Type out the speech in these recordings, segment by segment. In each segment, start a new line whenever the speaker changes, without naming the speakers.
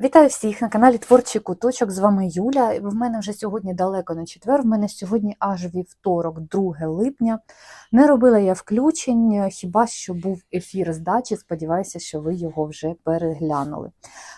Вітаю всіх на каналі Творчий Куточок. З вами Юля. В мене вже сьогодні далеко на четвер. В мене сьогодні аж вівторок, 2 липня. Не робила я включень, хіба що був ефір з дачі. Сподіваюся, що ви його вже переглянули.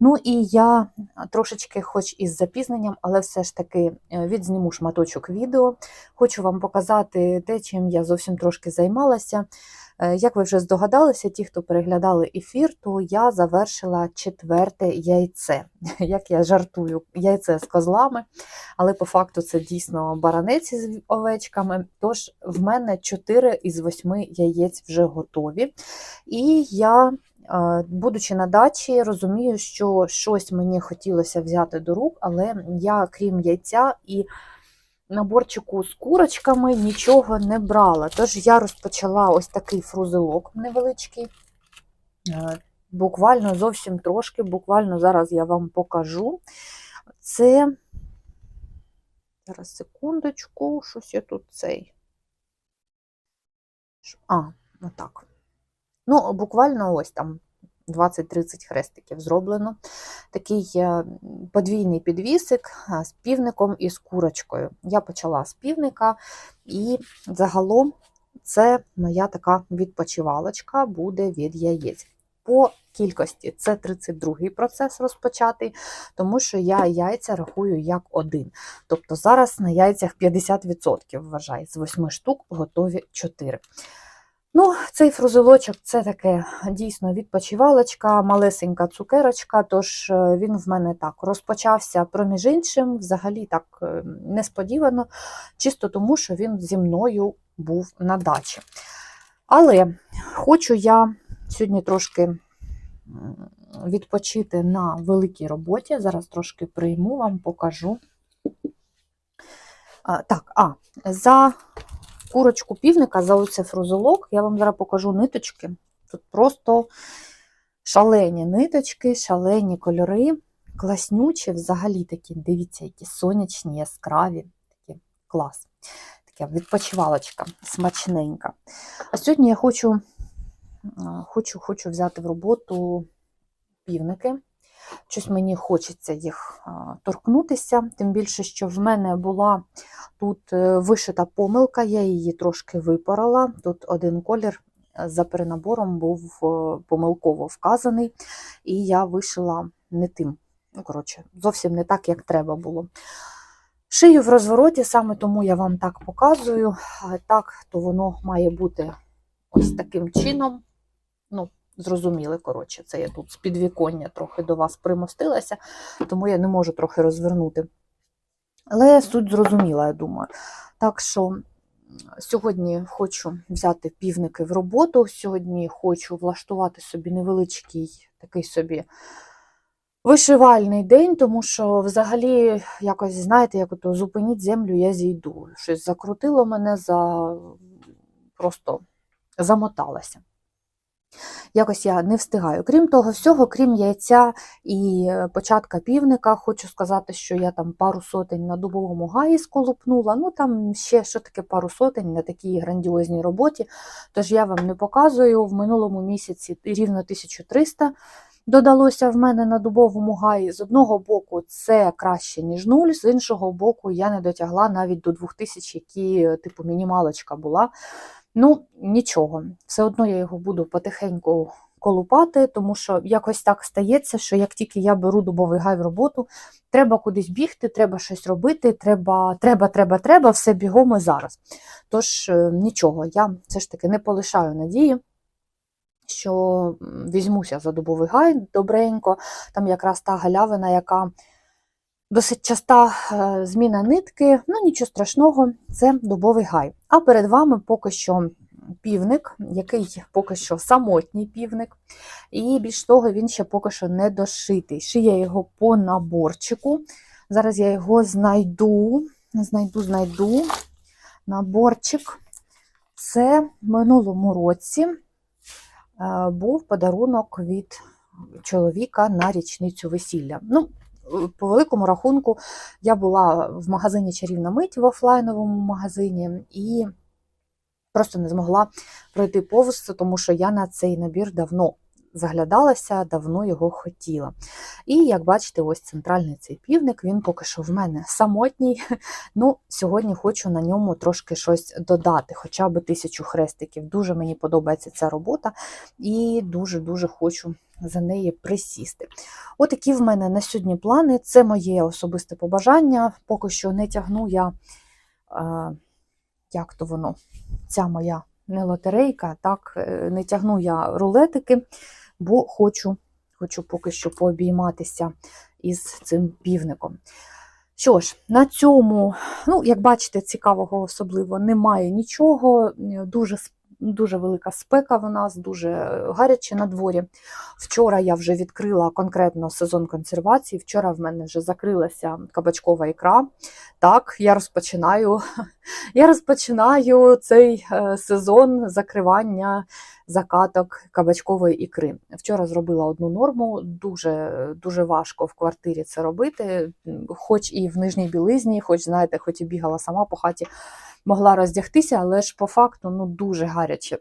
Ну і я трошечки, хоч із запізненням, але все ж таки е, відзніму шматочок відео. Хочу вам показати те, чим я зовсім трошки займалася. Е, Як ви вже здогадалися, ті, хто переглядали ефір, то я завершила четверте яйце. Як я жартую, яйце з козлами, але по факту це дійсно баранець з овечками. Тож в мене 4 із 8 яєць вже готові. І я, е, будучи на дачі, розумію, що щось мені хотілося взяти до рук, але я, крім яйця і наборчику з курочками нічого не брала. Тож я розпочала ось такий фрузелок невеличкий. Е, Буквально зовсім трошки, буквально зараз я вам покажу. Це, зараз секундочку, щось я тут цей. А, отак. Ну, буквально ось там 20-30 хрестиків зроблено. Такий е, подвійний підвісик з півником і з курочкою. Я почала з півника, і загалом це моя така відпочивалочка буде від яєць. По кількості це 32-й процес розпочатий, тому що я яйця рахую як один. Тобто зараз на яйцях 50% вважай, з 8 штук готові 4. Ну, цей фрузелочок це таке дійсно відпочивалочка, малесенька цукерочка, тож е, він в мене так розпочався проміж іншим, взагалі так е, несподівано, чисто тому, що він зі мною був на дачі. Але хочу я сьогодні трошки відпочити на великій роботі. Зараз трошки прийму, вам покажу. Так, а, за курочку півника за оце фрузелок. Я вам зараз покажу ниточки. Тут просто шалені ниточки, шалені кольори, класнючі, взагалі такі, дивіться, які сонячні, яскраві. Такі клас. Таке відпочивалочка, смачненька. А сьогодні я хочу, хочу, хочу взяти в роботу півники. Щось мені хочеться їх торкнутися, тим більше, що в мене була тут е, вишита помилка, я її трошки випорола. Тут один колір е, за перенабором був е, помилково вказаний, і я вишила не тим. Ну, коротше, зовсім не так, як треба було. Шию в розвороті, саме тому я вам так показую. Так, то воно має бути ось таким чином. Ну, зрозуміли, коротше, це я тут з підвіконня трохи до вас примостилася, тому я не можу трохи розвернути. Але суть зрозуміла, я думаю. Так що сьогодні хочу взяти півники в роботу. Сьогодні хочу влаштувати собі невеличкий такий собі вишивальний день, тому що взагалі, якось, знаєте, як ото зупиніть землю, я зійду. Щось закрутило мене за просто замоталася. Якось я не встигаю. Крім того всього, крім яйця і е, початка півника, хочу сказати, що я там пару сотень на дубовому гаї сколупнула. Ну там ще що таке пару сотень на такій грандіозній роботі. Тож я вам не показую. В минулому місяці рівно 1300 додалося в мене на дубовому гаї. З одного боку, це краще, ніж нуль, з іншого боку, я не дотягла навіть до 2000, які типу мінімалочка була. Ну, нічого, все одно я його буду потихеньку колупати, тому що якось так стається, що як тільки я беру дубовий гай в роботу, треба кудись бігти, треба щось робити, треба, треба, треба, треба, все бігом і зараз. Тож е, нічого, я все ж таки не полишаю надії. Що візьмуся за дубовий гай добренько, там якраз та галявина, яка досить часта е, зміна нитки, ну нічого страшного, це дубовий гай. А перед вами поки що півник, який поки що самотній півник, і більш того, він ще поки що не дошитий. Шия його по наборчику. Зараз я його знайду, знайду, знайду. Наборчик. Це в минулому році е, був подарунок від чоловіка на річницю весілля. Ну, по великому рахунку, я була в магазині Чарівна мить в офлайновому магазині і просто не змогла пройти повз, тому що я на цей набір давно заглядалася, давно його хотіла. І як бачите, ось центральний цей півник, він поки що в мене самотній. Ну, Сьогодні хочу на ньому трошки щось додати, хоча б тисячу хрестиків. Дуже мені подобається ця робота і дуже-дуже хочу за неї присісти. Отакі в мене на сьогодні плани. Це моє особисте побажання. Поки що не тягну я, е, як то воно, ця моя не лотерейка, так, е, не тягну я рулетики, бо хочу, хочу поки що пообійматися із цим півником. Що ж, на цьому, ну, як бачите, цікавого особливо немає нічого. Дуже с- дуже велика спека в нас, дуже гаряче на дворі. Вчора я вже відкрила конкретно сезон консервації. Вчора в мене вже закрилася кабачкова ікра. Так, я розпочинаю, я розпочинаю цей е, сезон закривання закаток кабачкової ікри. Вчора зробила одну норму, дуже, дуже важко в квартирі це робити, хоч і в нижній білизні, хоч, знаєте, хоч і бігала сама по хаті, могла роздягтися, але ж по факту ну, дуже гаряче.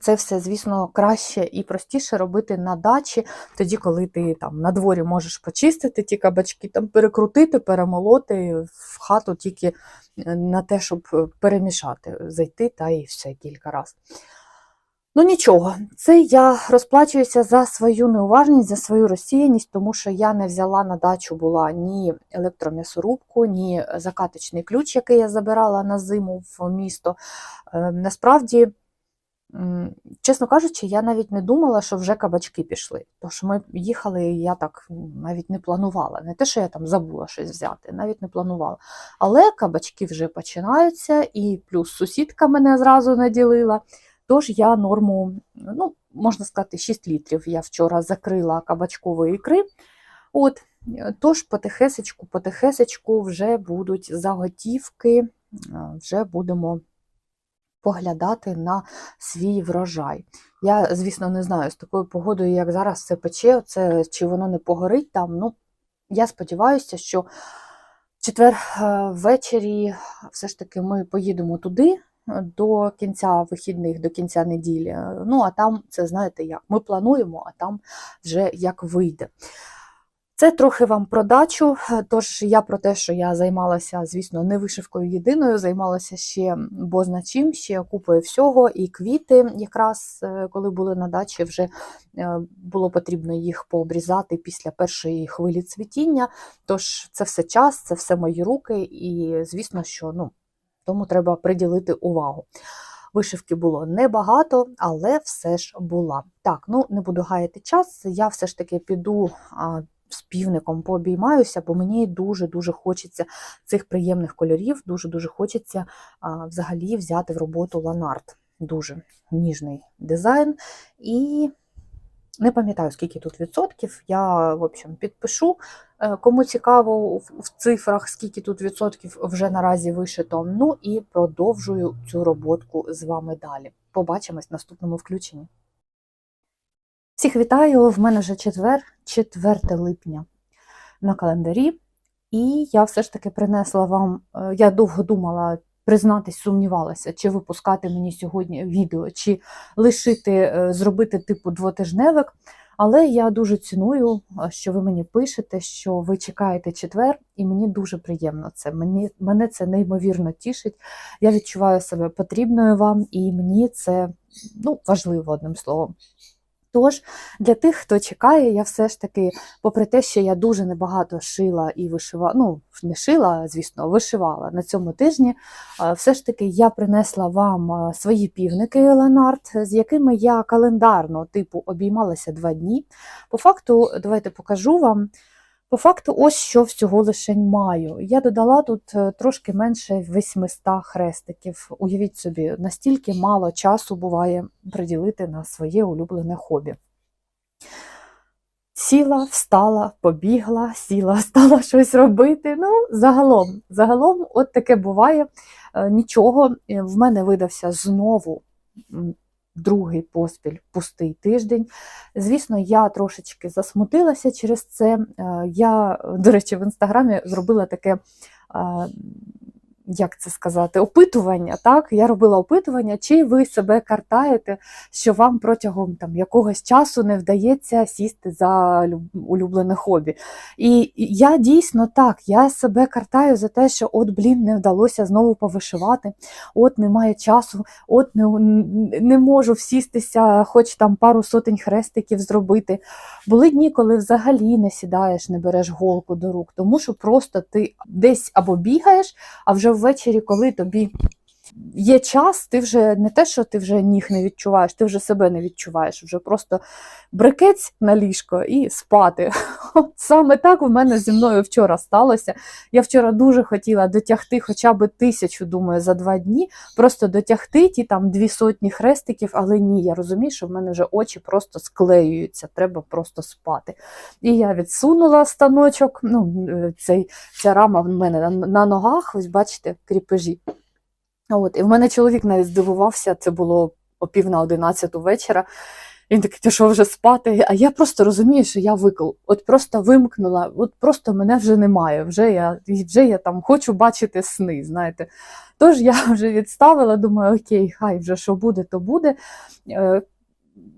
Це все, звісно, краще і простіше робити на дачі, тоді, коли ти там на дворі можеш почистити ті кабачки, там перекрутити, перемолоти в хату тільки е, на те, щоб е, перемішати, зайти та і все кілька разів. Ну нічого, це я розплачуюся за свою неуважність, за свою розсіяність, тому що я не взяла на дачу була ні електром'ясорубку, ні закаточний ключ, який я забирала на зиму в місто. Е, Насправді, чесно кажучи, я навіть не думала, що вже кабачки пішли. Тож ми їхали, і я так навіть не планувала. Не те, що я там забула щось взяти, навіть не планувала. Але кабачки вже починаються, і плюс сусідка мене зразу наділила. Тож я норму, ну, можна сказати, 6 літрів я вчора закрила кабачкової ікри. От, тож потихесечку, потихесечку вже будуть заготівки, вже будемо поглядати на свій врожай. Я, звісно, не знаю, з такою погодою, як зараз все пече, це, чи воно не погорить там. Ну, я сподіваюся, що четвер е, ввечері все ж таки ми поїдемо туди, до кінця вихідних, до кінця неділі. Ну, а там, це знаєте як, ми плануємо, а там вже як вийде. Це трохи вам про дачу, тож я про те, що я займалася, звісно, не вишивкою єдиною, займалася ще бозна чим, ще купою всього, і квіти, якраз е, коли були на дачі, вже е, було потрібно їх пообрізати після першої хвилі цвітіння. Тож це все час, це все мої руки, і звісно, що ну, тому треба приділити увагу. Вишивки було небагато, але все ж була. Так, ну не буду гаяти час. Я все ж таки піду з півником пообіймаюся, бо мені дуже-дуже хочеться цих приємних кольорів, дуже-дуже хочеться а, взагалі взяти в роботу ланарт. Дуже ніжний дизайн. І не пам'ятаю, скільки тут відсотків. Я, в общем, підпишу. Е, Кому цікаво в цифрах, скільки тут відсотків вже наразі вишито. Ну і продовжую цю роботку з вами далі. Побачимось в наступному включенні. Всіх вітаю! В мене вже четвер, 4 липня на календарі. І я все ж таки принесла вам, е, я довго думала, признатись, сумнівалася, чи випускати мені сьогодні відео, чи лишити, е, зробити типу двотижневик. Але я дуже ціную, що ви мені пишете, що ви чекаєте четвер, і мені дуже приємно це. Мені, мене це неймовірно тішить. Я відчуваю себе потрібною вам, і мені це ну, важливо одним словом. Тож, для тих, хто чекає, я все ж таки, попри те, що я дуже небагато шила і вишивала, ну, не шила, звісно, вишивала на цьому тижні, все ж таки я принесла вам свої півники Ленарт, з якими я календарно типу обіймалася два дні. По факту, давайте покажу вам. По факту, ось що всього лишень маю. Я додала тут е, трошки менше 800 хрестиків. Уявіть собі, настільки мало часу буває приділити на своє улюблене хобі. Сіла, встала, побігла, сіла, стала щось робити. Ну, загалом, загалом, от таке буває. Е, Нічого, в мене видався знову другий поспіль пустий тиждень. Звісно, я трошечки засмутилася через це. Е, Я, до речі, в інстаграмі зробила таке. Як це сказати, опитування. Так, я робила опитування, чи ви себе картаєте, що вам протягом там якогось часу не вдається сісти за улюблене хобі. І я дійсно так, я себе картаю за те, що от, блін, не вдалося знову повишивати, от немає часу, от не, не можу всістися, хоч там пару сотень хрестиків зробити. Були дні, коли взагалі не сідаєш, не береш голку до рук, тому що просто ти десь або бігаєш, а вже ввечері, коли тобі є час, ти вже не те, що ти вже ніг не відчуваєш, ти вже себе не відчуваєш, вже просто брикець на ліжко і спати. От Саме так у мене зі мною вчора сталося. Я вчора дуже хотіла дотягти хоча б тисячу, думаю, за два дні, просто дотягти ті там дві сотні хрестиків, але ні, я розумію, що в мене вже очі просто склеюються, треба просто спати. І я відсунула станочок, ну, е, цей, ця рама в мене на, ногах, ось бачите, кріпежі. От, і в мене чоловік навіть здивувався, це було о пів на одинадцяту вечора. Він такий, що вже спати? А я просто розумію, що я викл. От просто вимкнула, от просто мене вже немає. Вже я, вже я там хочу бачити сни, знаєте. Тож я вже відставила, думаю, окей, хай вже що буде, то буде. Е,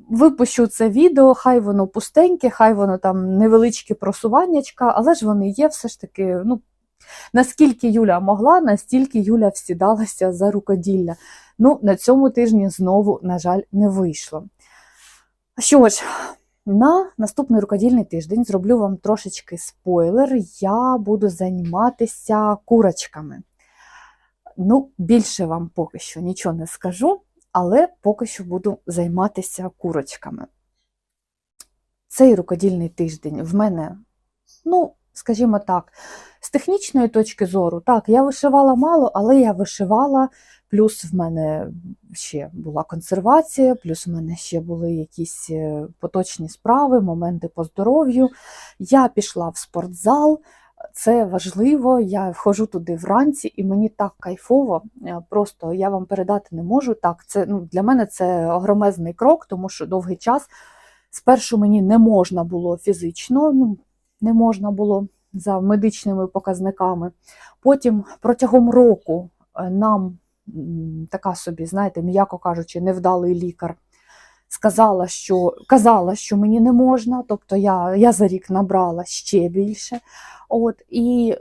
Випущу це відео, хай воно пустеньке, хай воно там невеличке просуваннячка, але ж вони є все ж таки. ну, Наскільки Юля могла, настільки Юля всідалася за рукоділля. Ну, на цьому тижні знову, на жаль, не вийшло. Що ж, на наступний рукодільний тиждень зроблю вам трошечки спойлер. Я буду займатися курочками. Ну, більше вам поки що нічого не скажу, але поки що буду займатися курочками. Цей рукодільний тиждень в мене, ну, скажімо так, з технічної точки зору, так, я вишивала мало, але я вишивала, плюс в мене ще була консервація, плюс в мене ще були якісь е, поточні справи, моменти по здоров'ю. Я пішла в спортзал. Це важливо, я вхожу туди вранці, і мені так кайфово. е, Просто я вам передати не можу. Так, це ну, для мене це огромезний крок, тому що довгий час спершу мені не можна було фізично, ну не можна було за медичними показниками. Потім протягом року е, нам така собі, знаєте, м'яко кажучи, невдалий лікар сказала, що казала, що мені не можна, тобто я, я за рік набрала ще більше. От, і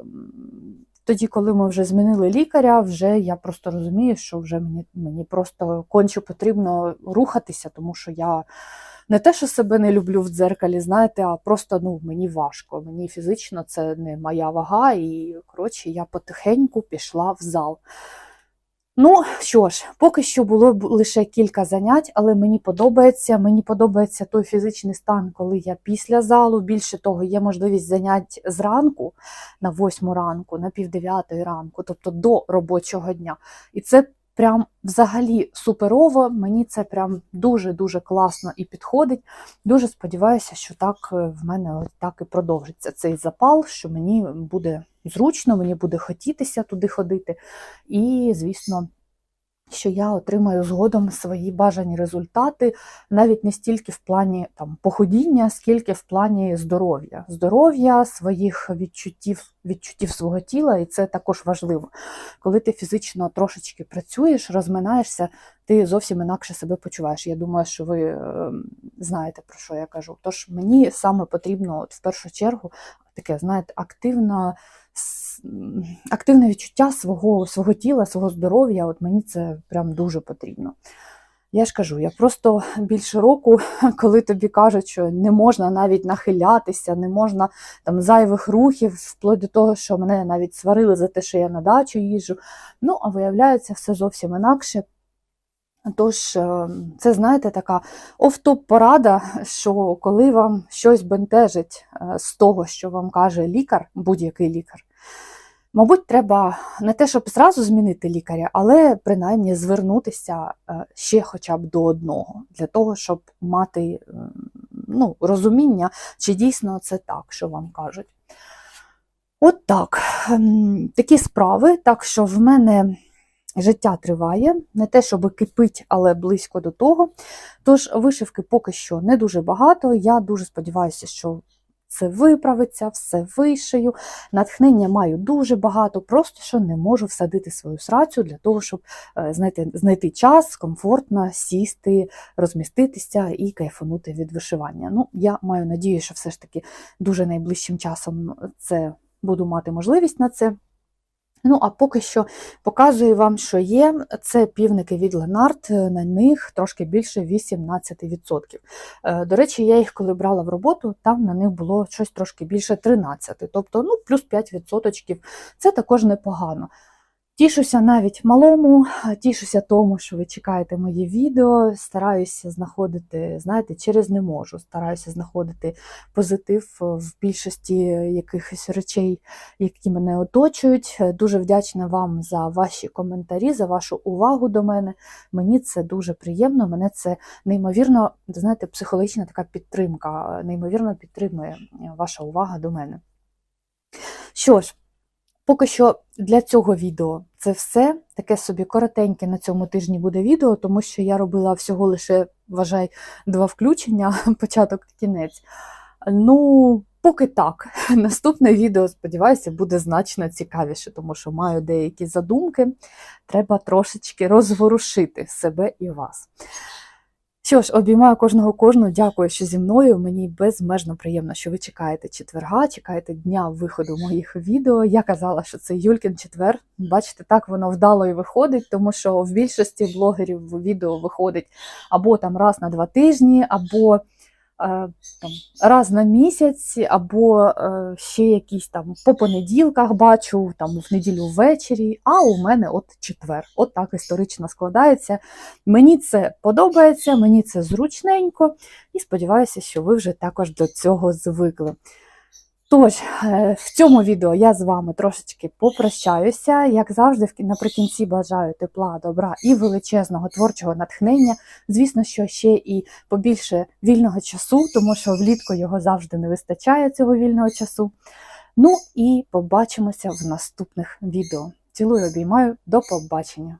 тоді, коли ми вже змінили лікаря, вже я просто розумію, що вже мені, мені просто конче потрібно рухатися, тому що я не те, що себе не люблю в дзеркалі, знаєте, а просто ну, мені важко. Мені фізично це не моя вага, і коротше, я потихеньку пішла в зал. Ну що ж, поки що було лише кілька занять, але мені подобається. Мені подобається той фізичний стан, коли я після залу. Більше того, є можливість занять зранку на восьму ранку, на півдев'ятої ранку, тобто до робочого дня. І це прям взагалі суперово. Мені це прям дуже-дуже класно і підходить. Дуже сподіваюся, що так е, в мене так і продовжиться цей запал, що мені буде зручно, мені буде хотітися туди ходити. І, звісно, що я отримаю згодом свої бажані результати, навіть не стільки в плані там, походіння, скільки в плані здоров'я. Здоров'я, своїх відчуттів, відчуттів свого тіла, і це також важливо. Коли ти фізично трошечки працюєш, розминаєшся, ти зовсім інакше себе почуваєш. Я думаю, що ви е, знаєте, про що я кажу. Тож мені саме потрібно от, в першу чергу таке, знаєте, м, активне відчуття свого, свого тіла, свого здоров'я. От мені це прям дуже потрібно. Я ж кажу, я просто більше року, коли тобі кажуть, що не можна навіть нахилятися, не можна там зайвих рухів, вплоть до того, що мене навіть сварили за те, що я на дачу їжджу. Ну, а виявляється, все зовсім інакше. Тож, е, це, знаєте, така офтоп порада, що коли вам щось бентежить е, з того, що вам каже лікар, будь-який лікар, мабуть, треба не те, щоб зразу змінити лікаря, але принаймні звернутися е, ще хоча б до одного, для того, щоб мати е, ну, розуміння, чи дійсно це так, що вам кажуть. От так. Ем, Такі справи, так що в мене життя триває, не те, щоб кипить, але близько до того. Тож вишивки поки що не дуже багато. Я дуже сподіваюся, що це виправиться, все вишию. Натхнення маю дуже багато, просто що не можу всадити свою срацю для того, щоб е, знайти, знайти час, комфортно сісти, розміститися і кайфанути від вишивання. Ну, я маю надію, що все ж таки дуже найближчим часом це буду мати можливість на це. Ну, а поки що показую вам, що є. Це півники від Ленард, на них трошки більше 18%. Е, До речі, я їх коли брала в роботу, там на них було щось трошки більше 13%, тобто ну, плюс 5%. Це також непогано. Тішуся навіть малому, тішуся тому, що ви чекаєте мої відео. Стараюся знаходити, знаєте, через не можу. Стараюся знаходити позитив в більшості якихось речей, які мене оточують. Дуже вдячна вам за ваші коментарі, за вашу увагу до мене. Мені це дуже приємно. Мене це неймовірно, знаєте, психологічна така підтримка, неймовірно підтримує ваша увага до мене. Що ж, Поки що для цього відео це все. Таке собі коротеньке на цьому тижні буде відео, тому що я робила всього лише, вважай, два включення, початок та кінець. Ну, поки так. Наступне відео, сподіваюся, буде значно цікавіше, тому що маю деякі задумки. Треба трошечки розворушити себе і вас. Що ж, обіймаю кожного кожного. дякую, що зі мною. Мені безмежно приємно, що ви чекаєте четверга, чекаєте дня виходу моїх відео. Я казала, що це Юлькін четвер. Бачите, так воно вдало і виходить, тому що в більшості блогерів відео виходить або там раз на два тижні, або там, раз на місяць, або е, ще якісь там по понеділках бачу, там в неділю ввечері. А у мене от четвер. От так історично складається. Мені це подобається, мені це зручненько, і сподіваюся, що ви вже також до цього звикли. Тож, е, в цьому відео я з вами трошечки попрощаюся. Як завжди, наприкінці бажаю тепла, добра і величезного творчого натхнення. Звісно, що ще і побільше вільного часу, тому що влітку його завжди не вистачає цього вільного часу. Ну і побачимося в наступних відео. Цілую, обіймаю, до побачення!